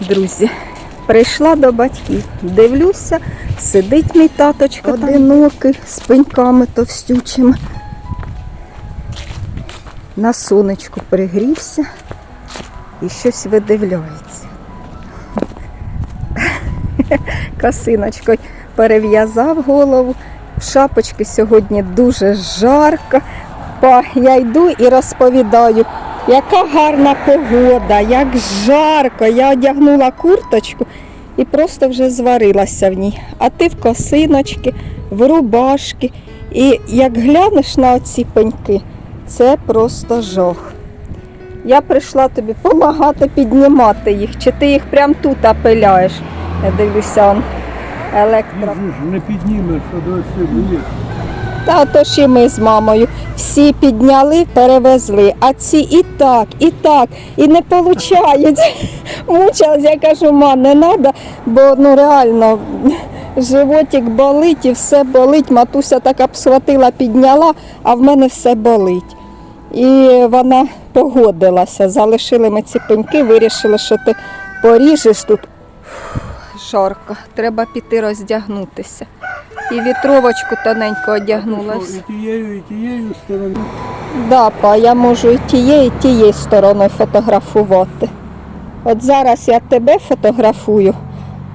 Друзі, прийшла до батьків. Дивлюся, сидить мій таточка одинокий з пеньками товстючими. На сонечку пригрівся і щось видивляється. Косиночкою перев'язав голову. Шапочки сьогодні дуже жарко. Па, я йду і розповідаю, яка гарна погода, як жарко. Я одягнула курточку і просто вже зварилася в ній. А ти в косиночки, в рубашки. І як глянеш на оці пеньки, це просто жах. Я прийшла тобі допомагати піднімати їх, чи ти їх прямо тут апеляєш. Я дивлюся, он електро. Не піднімеш, що до сюди. Та то ж і ми з мамою всі підняли, перевезли, а ці і так, і так, і не виходить. Мучилась, я кажу, ма, не треба, бо ну реально животик болить і все болить. Матуся так обсхватила, підняла, а в мене все болить. І вона погодилася. Залишили ми ці пеньки, вирішили, що ти поріжеш тут. Жарко, треба піти роздягнутися. І вітровочку тоненько одягнула. Що, І тією, і тією стороною. Да, па, я можу і тією, і тією стороною фотографувати. От зараз я тебе фотографую,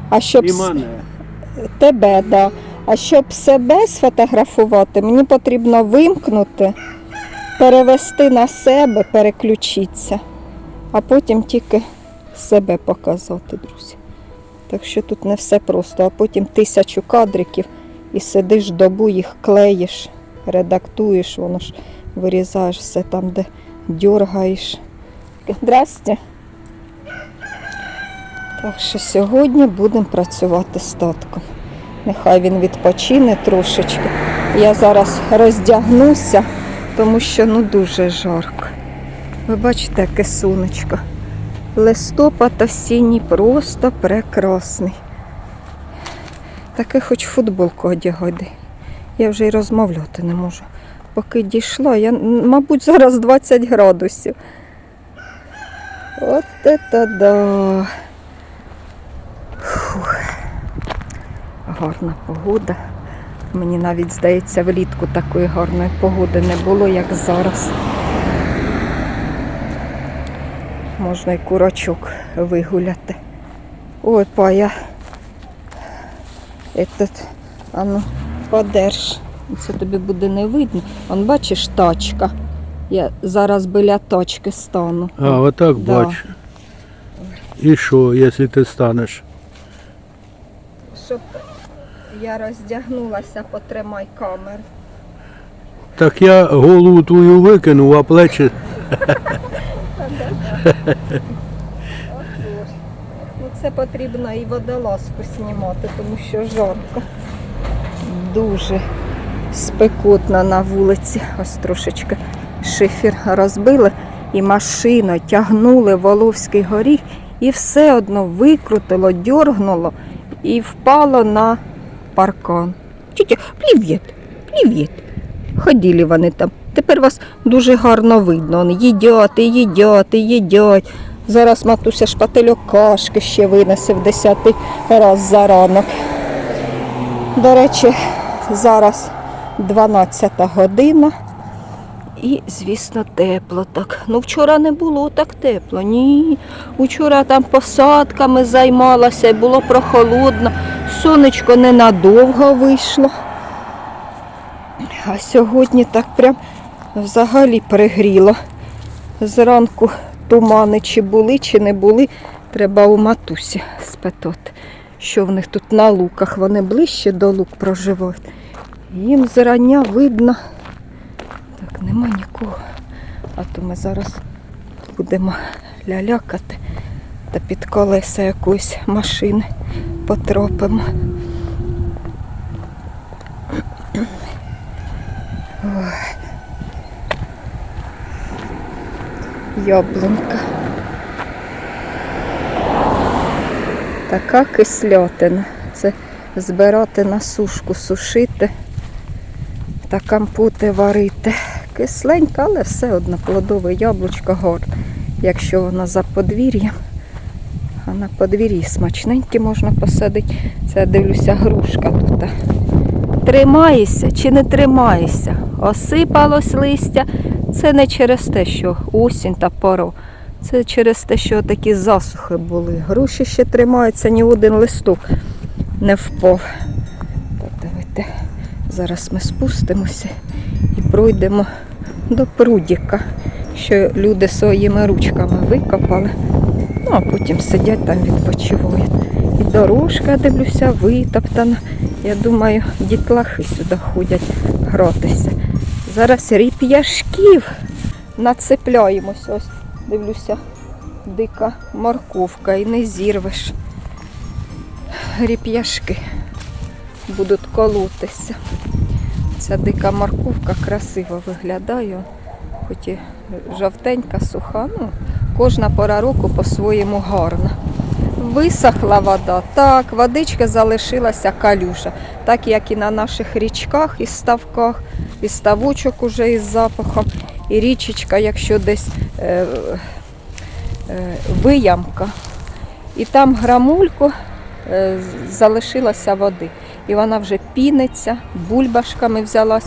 а щоб І мене. тебе, да. А щоб себе сфотографувати, мені потрібно вимкнути, перевести на себе, переключитися, а потім тільки себе показати, друзі. Так що тут не все просто, а потім тисячу кадриків і сидиш добу, їх клеїш, редактуєш, воно ж вирізаєш все там, де дергаєш. Здрасте. Так що сьогодні будемо працювати з татком. Нехай він відпочине трошечки. Я зараз роздягнуся, тому що ну дуже жарко. Ви бачите, яке сонечко. Листопад осінній просто прекрасний. Таке хоч футболку одягати. Я вже й розмовляти не можу. Поки дійшла, я, мабуть, зараз 20 градусів. От це да. Фух. Гарна погода. Мені навіть здається, влітку такої гарної погоди не було, як зараз. Можна й курочок вигуляти. Ой, пая. Этот, а ну, подерж. Це тобі буде не видно. Он бачиш тачка. Я зараз біля тачки стану. А, отак Да. бачу. І що, якщо ти станеш? Щоб я роздягнулася, потримай камеру. Так я голову твою викинув, а плечі. Це потрібно і водолазку знімати, тому що жарко. Дуже спекотно на вулиці. Ось трошечки шифер розбили і машина тягнули Воловський горіх і все одно викрутило, дьоргнуло і впало на паркан. Тітя, привіт, привіт. Ходили вони там. Тепер вас дуже гарно видно. Їдять, їдять, їдять. Зараз матуся шпательок кашки ще винесе в десятий раз за ранок. До речі, зараз 12 година. І, звісно, тепло так. Ну, вчора не було так тепло. Ні. Вчора там посадками займалася і було прохолодно. Сонечко ненадовго вийшло. А сьогодні так прям взагалі пригріло. Зранку тумани чи були, чи не були. Треба у матусі спитати, що в них тут на луках. Вони ближче до лук проживають. Їм зрання видно. Так, нема нікого. А то ми зараз будемо лялякати та під колеса якоїсь машини потрапимо. Яблунька. Така кислятина. Це збирати на сушку, сушити та компоти варити. Кисленька, але все одно плодове яблучко гарне. Якщо воно за подвір'ям. А на подвір'ї смачненькі можна посадити. Це дивлюся, грушка тут. Тримаєшся чи не тримаєшся? Осипалось листя. Це не через те, що осінь та пора. Це через те, що такі засухи були. Груші ще тримаються, ні один листок не впав. Так, давайте зараз ми спустимося і пройдемо до прудіка, що люди своїми ручками викопали. Ну, а потім сидять там відпочивають. І дорожка, дивлюся, витоптана. Я думаю, дітлахи сюди ходять гратися. Зараз ріп'яшків нацепляємось. Ось дивлюся, дика морковка і не зірвеш. Ріп'яшки будуть колотися. Ця дика морковка красиво виглядає, хоч і жовтенька, суха. Ну, кожна пора року по-своєму гарна. Висохла вода, так, водичка залишилася калюша, так як і на наших річках і ставках, і ставочок уже із запахом, і річечка, якщо десь е, е, виямка, і там грамульку е, з- залишилося води. І вона вже піниться, бульбашками взялась,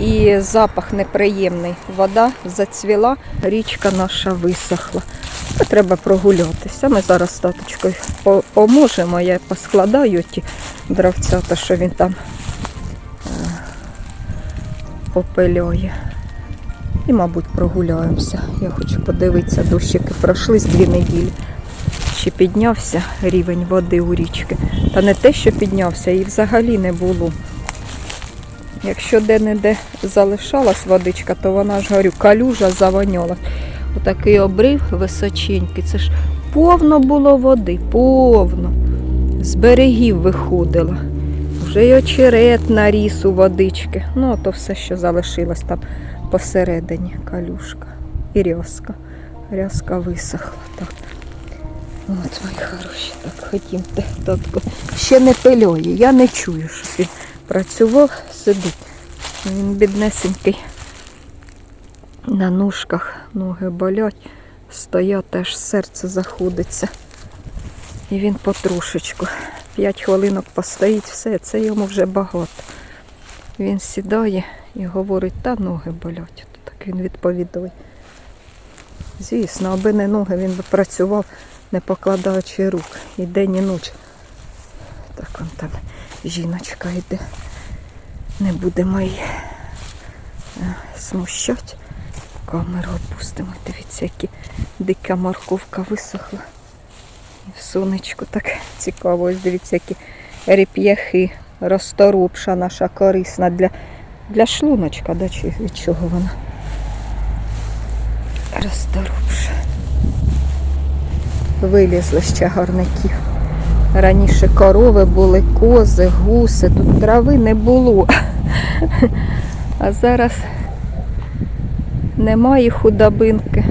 і запах неприємний. Вода зацвіла, річка наша висохла. Треба прогулятися. Ми зараз з таточкою поможемо. Я поскладаю ті дровцята, що він там попиляє. І, мабуть, прогуляємося. Я хочу подивитися, дощики пройшли з дві неділі. Чи піднявся рівень води у річки? Та не те, що піднявся, і взагалі не було. Якщо де-не-де залишалась водичка, то вона ж говорю, калюжа завоняла. Отакий обрив височенький. Це ж повно було води, повно. З берегів виходила. Вже й очерет наріс у водички. Ну, то все, що залишилось там посередині калюшка. І рязка. Рязка висохла. Так. От, мої хороші, так ходімте, татко. Ще не пильоє, я не чую, що він працював, сидить. Він біднесенький на ножках, ноги болять, стоять, теж серце заходиться. І він потрошечку. П'ять хвилинок постоїть, все, це йому вже багато. Він сідає і говорить, та ноги болять. Так він відповідає. Звісно, аби не ноги, він би працював, не покладаючи рук. І день, і ніч. Так он там жіночка йде. Не будемо її е, смущати. Камеру опустимо. Дивіться, які дика морковка висохла. В сонечку так цікаво. Ось дивіться, які реп'яхи, розторопша наша корисна для, для шлуночка, да, чи від чого вона? Розторопша. Вилізли ще гарників. Раніше корови були, кози, гуси, тут трави не було. А зараз немає худобинки.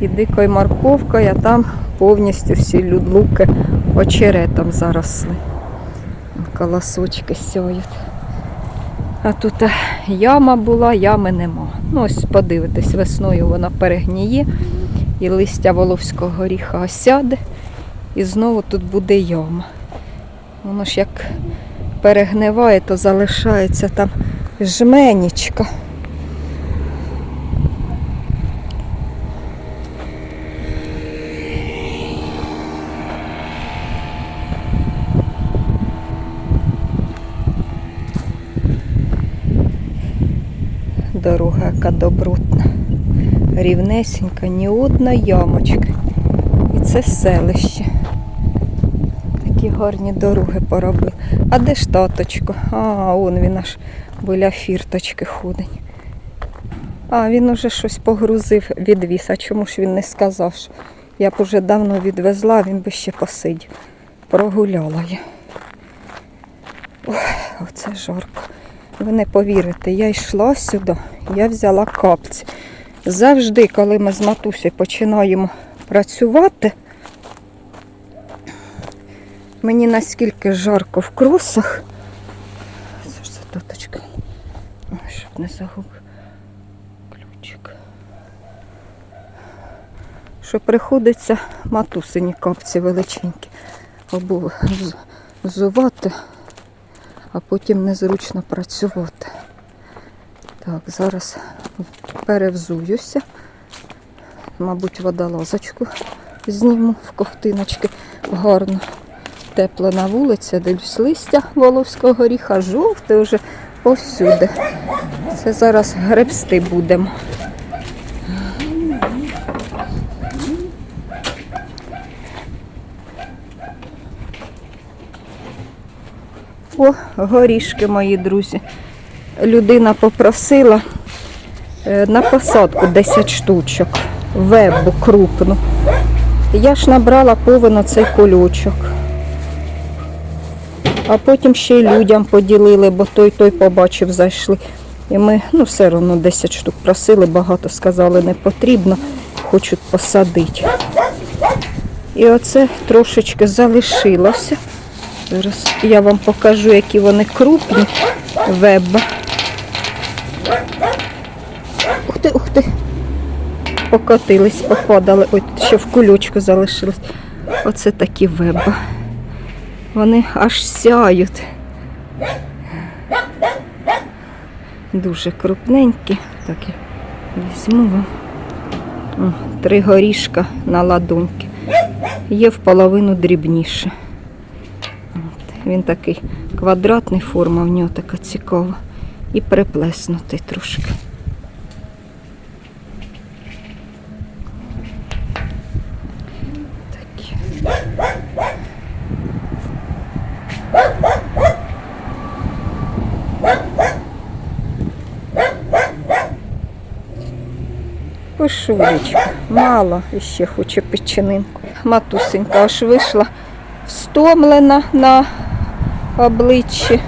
І дикою морковкою, а там повністю всі людлуки очеретом заросли. Колосочки сяють. А тут е, яма була, ями нема. Ну, ось подивитись, весною вона перегніє, і листя воловського горіха осяде, і знову тут буде яма. Воно ж як перегниває, то залишається там жменічка. Дорога яка добротна. Рівнесенька, ні одна ямочка. І це селище. Такі гарні дороги поробив. А де ж таточко? А, он він аж біля фірточки ходить. А, він уже щось погрузив, відвіз. А чому ж він не сказав? що Я б уже давно відвезла, він би ще посидів. Прогуляла я. Ой, оце жарко. Ви не повірите, я йшла сюди, я взяла капці. Завжди, коли ми з матусею починаємо працювати, мені наскільки жарко в кросах. Це ж за таточка. Щоб не загубив ключик. що приходиться матусині капці величенькі з- взувати, а потім незручно працювати. Так, зараз перевзуюся. Мабуть, водолазочку зніму в ковтиночки. Гарно тепло на вулиці, дивлюсь листя воловського горіха, жовте вже повсюди. Це зараз гребсти будемо. О, горішки, мої друзі. Людина попросила е, на посадку 10 штучок, вебу крупну. Я ж набрала повно цей кульочок. А потім ще й людям поділили, бо той той побачив, зайшли. І ми ну, все одно 10 штук просили, багато сказали, не потрібно, хочуть посадити. І оце трошечки залишилося. Зараз я вам покажу, які вони крупні. Веба. Ух ти, ух ти. Покотились, попадали. Ой, ще в кульочку залишилось. Оце такі веба. Вони аж сяють. Дуже крупненькі. Так я візьму вам. О, три горішка на ладоньки. Є в половину дрібніше. Він такий квадратний форма, в нього така цікава. І приплеснутий трошки. Такі. Пишулечка, мало ще хоче печенинку. Матусенька аж вийшла встомлена на обличчі.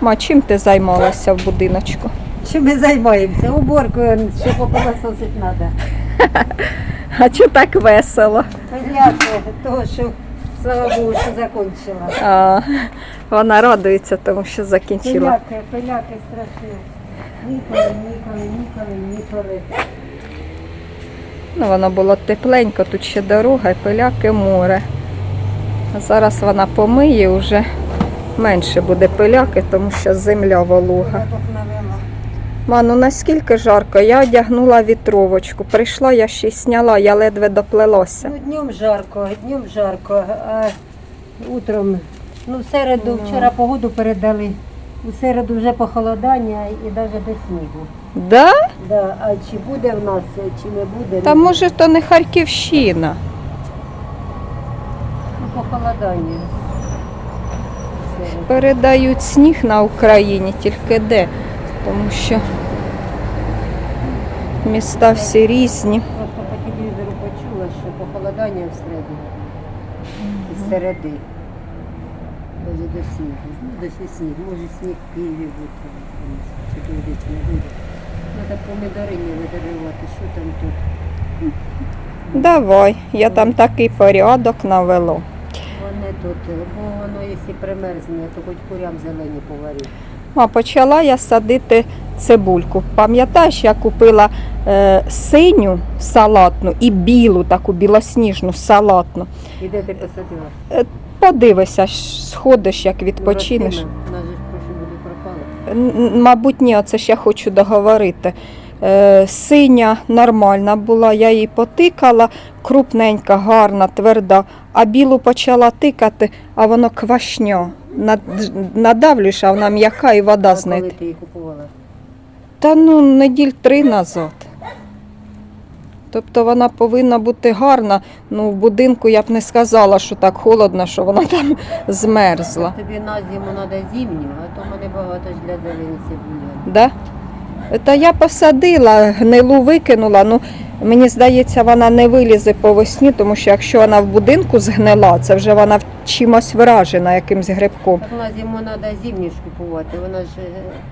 Ма, чим ти займалася в будиночку? Чим ми займаємося? Уборкою, що попилососити треба. А чого так весело? Пиляти того, що слава Богу, що закінчила. А, вона радується, тому що закінчила. Пиляки, пиляки страшні. Ніколи, ніколи, ніколи, ніколи. Ну, воно було тепленько, тут ще дорога і пиляки море. А зараз вона помиє, вже менше буде пиляки, тому що земля волога. Порядок навела. Ма, ну наскільки жарко, я одягнула вітровочку. Прийшла, я ще й сняла, я ледве доплелася. Ну, днем жарко, днем жарко, а утром, ну, в середу, вчора погоду передали. У середу вже похолодання і навіть до снігу. Да? Да, а чи буде в нас, чи не буде, Та може то не Харківщина. Ну, похолодання. Середу. Передають сніг на Україні, тільки де. Тому що міста всі різні. Просто по телевізору почула, що похолодання в середі. З середи. Даже до снігу. Ну, до сніг. Може сніг в Києві бути. Чи буде, чи не буде. Треба помідорині видаривати, що там тут. Давай, я там такий порядок навело. Тут, бо воно, якщо примерзне, то хоч курям зелені поварити. А почала я садити цибульку. Пам'ятаєш, я купила е, синю салатну і білу, таку білосніжну салатну. І де ти посадила? Подивися, сходиш, як відпочинеш. Ж прошу буде н- Мабуть, ні, це ж я хочу договорити. Е, синя нормальна була, я її потикала, крупненька, гарна, тверда, а білу почала тикати, а воно квашня. Над- Надавлюєш, а вона м'яка і вода з неї. ти її купувала? Та ну неділь три назад. Тобто вона повинна бути гарна. Ну, в будинку я б не сказала, що так холодно, що вона там змерзла. Тобі на зиму треба зимню, а то мене багато ж для зелені цибулі. Да? Та я посадила, гнилу викинула. Ну, мені здається, вона не вилізе по весні, тому що якщо вона в будинку згнила, це вже вона чимось вражена, якимсь грибком. Так вона зиму треба зимню купувати, вона ж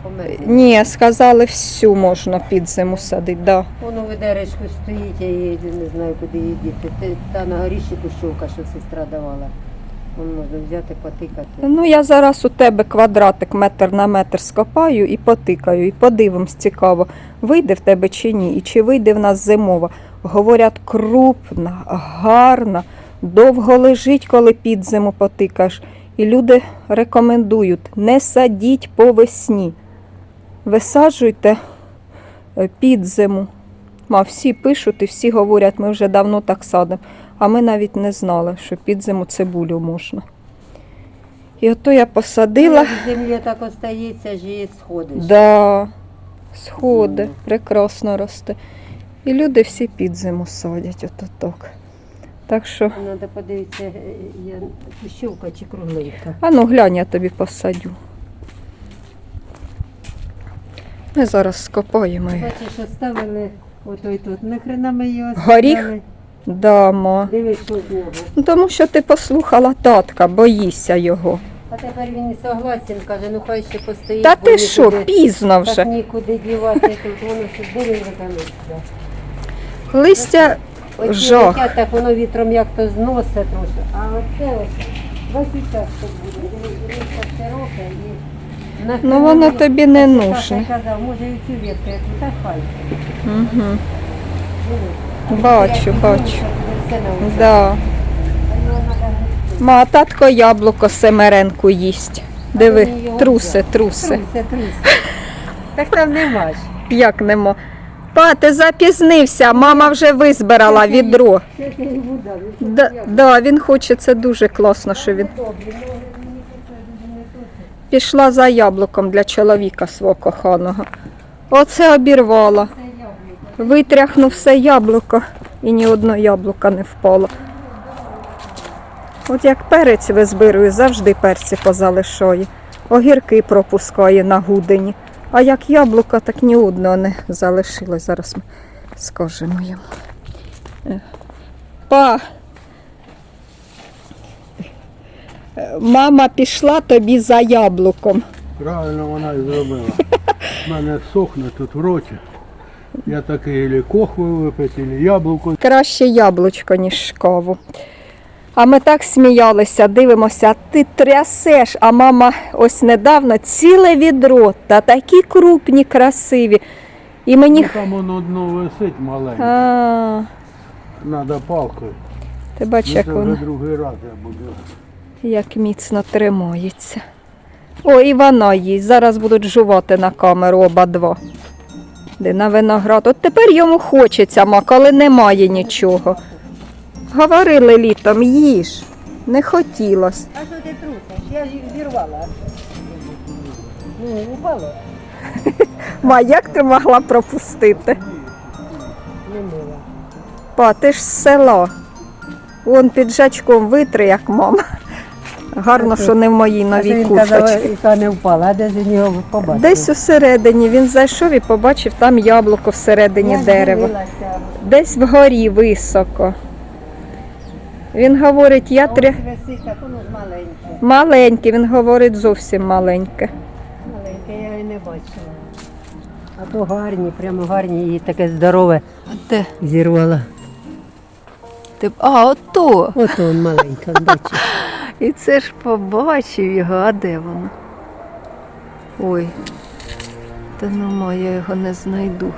померла. Ні, сказали, всю можна під зиму садити. Да. Воно в відеречку стоїть, я її не знаю, куди її діти. Та на горіші кущовка, що сестра давала. Можна взяти, потикати. Ну, я зараз у тебе квадратик метр на метр скопаю і потикаю, і подивимось, цікаво, вийде в тебе чи ні, і чи вийде в нас зимова. Говорять, крупна, гарна, довго лежить, коли під зиму потикаєш. І люди рекомендують, не садіть по весні. Висаджуйте е, під зиму. А всі пишуть і всі говорять, ми вже давно так садимо. А ми навіть не знали, що під зиму цибулю можна. І ото я посадила. Землі так остається, ж і сходиш. Да, сходи, прекрасно росте. І люди всі під зиму садять, ото так. Так що, Треба подивитися, е, я кущовка чи кругленька. а ну глянь, я тобі посадю. Ми зараз скопаємо. її. Бачиш, оставили отой тут. Нахрена ми його Горіх? Дамо. Дивись, що. Ну, тому що ти послухала татка, боїшся його. А тепер він і согласен, каже, ну хай ще постоїть. Та бо ти що, нікуди- пізно Так вже. нікуди дівати тут, воно ще дивись виконується. Листя Жах. летять, так воно вітром як то зносить трошки. А оце ось весь час тут буде. Дивись, листя широке і на Ну, воно тобі не мені- нужне. Казав, може і цю ветку, я кажу, та хай. Угу. Дивись. Бачу, бачу. Да. Ма, татко яблуко семеренку їсть. Диви, труси, труси. Так там нема ж. Як нема? Па, ти запізнився, мама вже визбирала відро. Да, да, він хоче, це дуже класно, що він. Пішла за яблуком для чоловіка свого коханого. Оце обірвала. Витряхнув все яблуко і ні одно яблуко не впало. От як перець визбирую, завжди перці позалишаю. Огірки пропускає на гудені. А як яблуко, так ні одного не залишилось. Зараз ми скажемо йому. Е, Па. Мама пішла тобі за яблуком. Правильно вона і зробила. У мене сохне тут в роті. Я такий ілі кохви випити, ілі яблуко. Краще яблучко, ніж каву. А ми так сміялися, дивимося, ти трясеш, а мама ось недавно ціле відро, та такі крупні, красиві. І мені. Ну, там воно дно висить маленьке. А, Треба палкою. ти бач, як це вже воно другий раз я буду. як міцно тримається. О, і вона їсть. Зараз будуть жувати на камеру оба два. Де на виноград. От тепер йому хочеться, ма, коли немає нічого. Говорили літом, їж. Не хотілося. А що ти трусиш? Я ж зірвала. Ну, упало. Ма, як ти могла пропустити? Не мила. Па, ти ж з села. Вон піджачком витри, як мама. Гарно, що не в моїй А що новій він казав, курточці. яка не впала, а де нього побачив? Десь усередині він зайшов і побачив там яблуко всередині Я дерева. дивилася. Десь вгорі високо. Він говорить, я А тря... висить, так воно ж маленьке. маленький, він говорить зовсім маленьке. Маленьке, я її не бачила. А то гарні, прямо гарні, і таке здорове Де? зірвала. Ти... А, ото. Ото он маленька, бачиш. І це ж побачив його, а де воно? Ой. Та ну я його не знайду.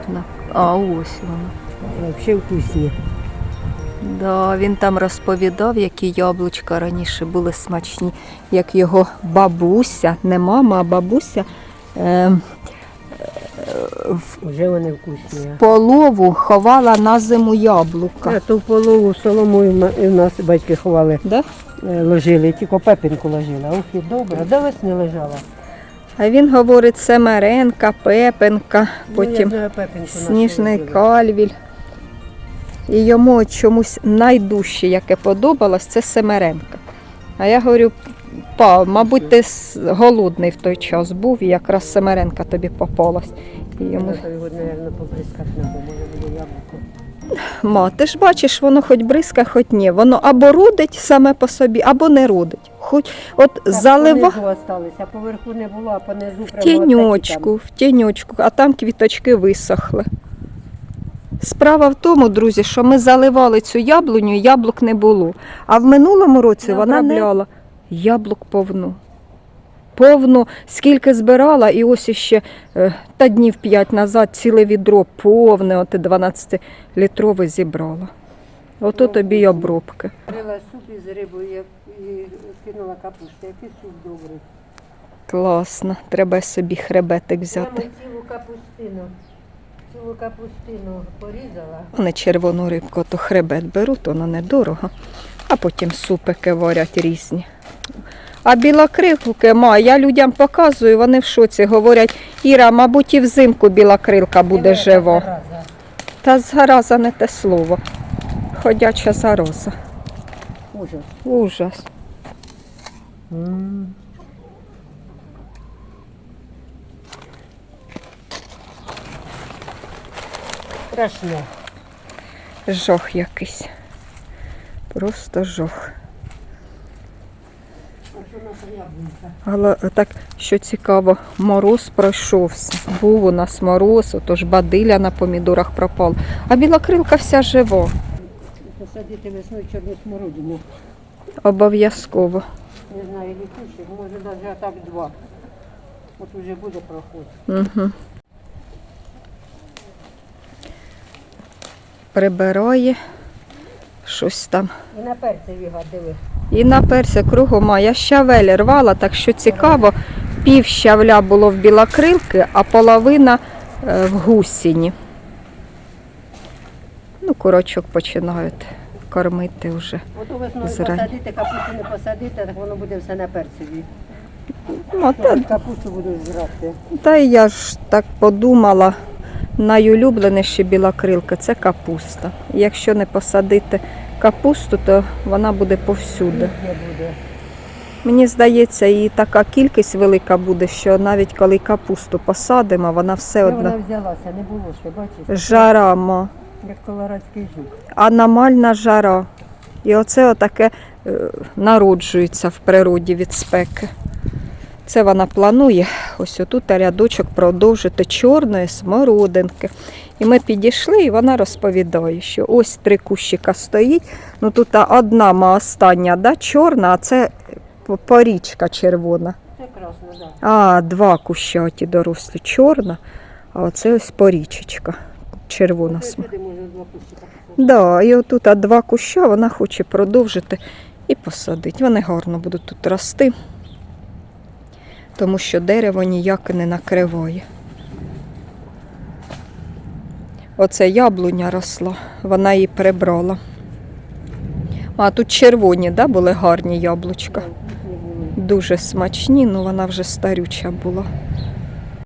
А ось воно. Взагалі вкусні. Да, він там розповідав, які яблучка раніше були смачні, як його бабуся, не мама, а бабуся е, в Вже вони вкусні. полову ховала на зиму яблука. А то в полову в і в нас батьки ховали, Да? Е, ложили, тільки пепінку ложили. Ух, і добре, до весни лежала. А він говорить Семеренка, Пепенка, потім Ну, нашу Сніжний кальвіль. І йому чомусь найдужче, яке подобалось, це Семеренка. А я говорю, па, мабуть, ти голодний в той час був, і якраз Семеренка тобі попалась. І йому, Ма, ти ж бачиш, воно хоч бризка, хоч ні. Воно або родить саме по собі, або не родить. Хоч от Так, залива понизу осталися, поверху не було, а понизу в тіньочку, в тіньочку, а там квіточки висохли. Справа в тому, друзі, що ми заливали цю яблуню, яблук не було. А в минулому році Не вона обробляли? бляла яблук повну. Повну, скільки збирала, і ось іще е, та днів п'ять назад ціле відро повне, от 12-літрове зібрала. Ото тобі й обробки. Варила суп із рибою і кинула капусту. Який суп добрий. Класно, треба собі хребетик взяти. Прямо цілу капустину. Цілу капустину порізала. Вони червону рибку, то хребет беруть, воно недорого, а потім супики варять різні. А білокрилки ма, я людям показую, вони в шоці говорять, Іра, мабуть, і взимку білокрилка буде Диви, яка жива. Та зараза не те слово. Ходяча зараза. Ужас. Ужас. Страшно. Жох якийсь. Просто жох. А що наша яблунька? Але так, що цікаво, мороз пройшовся. Був у нас мороз, отож бадиля на помідорах пропала. А білокрилка вся жива. Посадити весною чорну смородину. Обов'язково. Не знаю, літучий, може навіть так два. От уже буде проход. Угу. Прибирає щось там. І на перцеві гадили. І на перся кругом, а я щавель рвала, так що цікаво, пів щавля було в білокрилки, а половина е, в гусіні. Ну, курочок починають кормити вже. Ото весною Зрань. посадити, капусту не посадити, так воно буде все на перцеві. Ну, та, Капусту будуть жрати. та й я ж так подумала, найулюбленіше білокрилка це капуста. Якщо не посадити капусту, то вона буде повсюди. Мені здається, і така кількість велика буде, що навіть коли капусту посадимо, вона все одно вона взялася, не було ще, бачиш? жара, ма. Як колорадський жук. аномальна жара. І оце отаке е, народжується в природі від спеки. Це вона планує ось отут рядочок продовжити чорної смородинки. І ми підійшли, і вона розповідає, що ось три кущика стоїть. Ну тут одна ма остання, да, чорна, а це по- порічка червона. Це так. А, два куща оті дорослі, чорна, а оце ось порічечка, червона Да. смородинка. Да, і отут два куща вона хоче продовжити і посадити. Вони гарно будуть тут рости, тому що дерево ніяк не накриває. Оце яблуня росла, вона її прибрала. А тут червоні, да, були гарні яблучка. Дуже смачні, але вона вже старюча була.